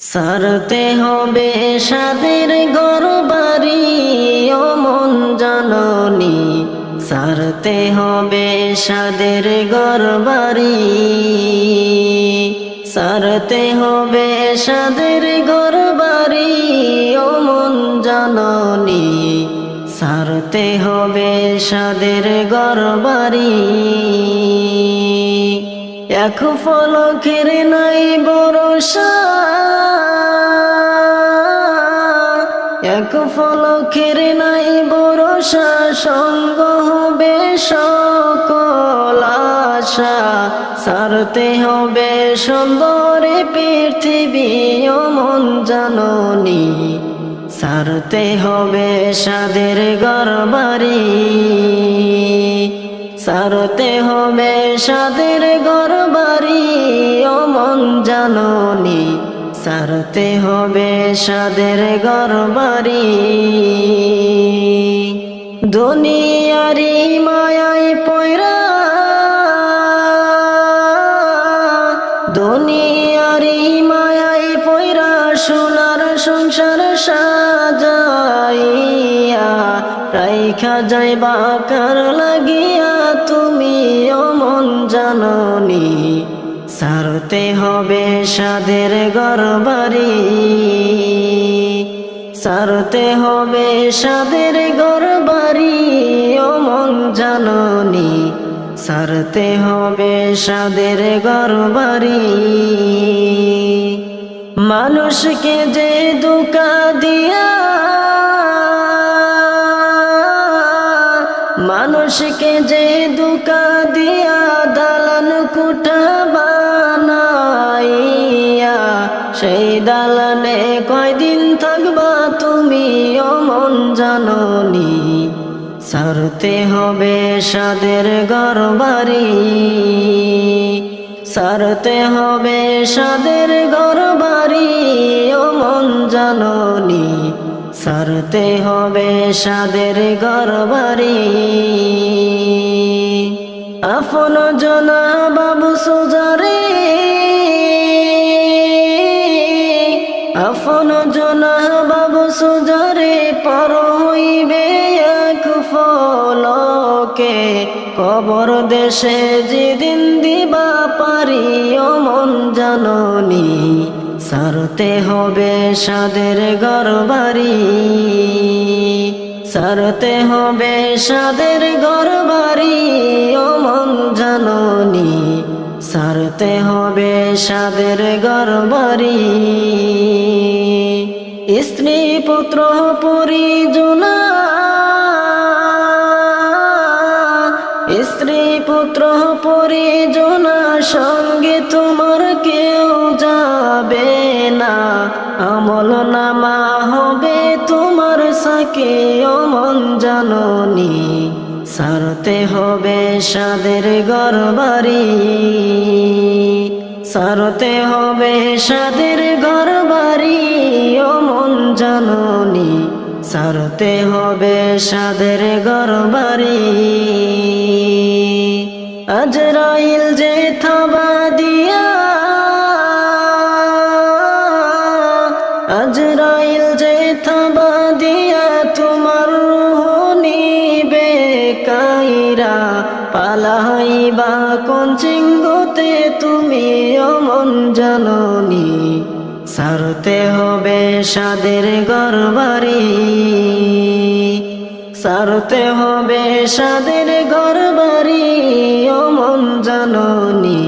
সারতে হবে সাদের ঘর বাড়ি ও মন জাননি। সারতে হবে সাদের ঘর বাড়ি সারতে হবে সাদের ঘর বাড়ি ও মন জাননি। সারতে হবে সাদের ঘর বাড়ি এক ফলকের নাই এক সারতে হবে সুন্দরে পৃথিবী ও মন জাননি। সারতে হবে সাদের গরবারি। সারতে হবে সাদের গরবারি ও মন জাননি। সারতে হবে সাদের গরবারি। দুনিয়ারি মায়াই পয়রা রাইখা যাইবা কার লাগিয়া তুমি অমন জাননি। সারতে হবে সাদের গরবারি। সারতে হবে সাদের গরবারি, অমন জাননি। সারতে হবে সাদের গরবারি। মানুষকে যে দুকা দিয়া মানুষকে যে দুকা দিয়া দালান কুটা বানাইয়া, সেই দালানে কয়দিন থাকবা তুমি অমন জাননি। সারতে হবে সাদের গরবারি সারতে হবে সাদের গরবারি অমন জাননি। সারতে হবে সাদের গরবারি। আপন জনা বাবু সুজারে। আপন জনা বাবু সুজারে পর হইবে এক ফলকে। কবর দেশে যেদিন দিবা পারি ও মন জাননি। সারতে হবে সাদের গরবারি সারতে হবে সাদের গরবারি ও মন জাননি। সারতে হবে সাদের গরবারি স্ত্রী পুত্র পরিজনা স্ত্রী পুত্র পরিজনা সঙ্গে তোমার কেউ যাবে না। আমল নামা হবে তোমার সাকে অমন জাননি। সারতে হবে সাদের গরবারি। সারতে হবে সাদের গরবারি অমন জাননি। সারতে হবে সাদের গরবারি। আজরাইল যে থাবা দিয়া, আজরাইল যে থাবা দিয়া তোমার নিবে কাইরা। পালাইবা কোন চিঙ্গতে তুমি অমন জাননি। সারতে হবে সাদের গরবারি সারতে হবে সাদের গরবারি অমন জাননি।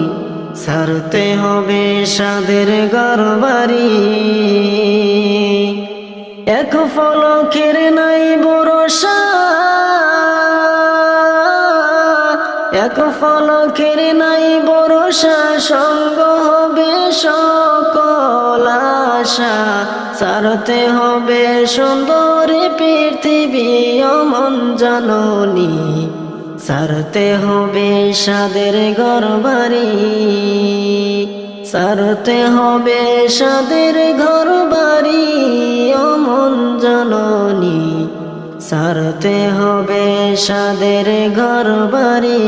সারতে হবে সাদের গরবারি এক ফল ফলকের নাই বরসা এক ফল ফলকের নাই বরসা সঙ্গ সারতে হবে সুন্দর পৃথিবী, অমন জাননি। সারতে হবে সাদের গরবারি সারতে হবে সাদের ঘর বাড়ি অমন জননী। সারতে হবে সাদের ঘর বাড়ি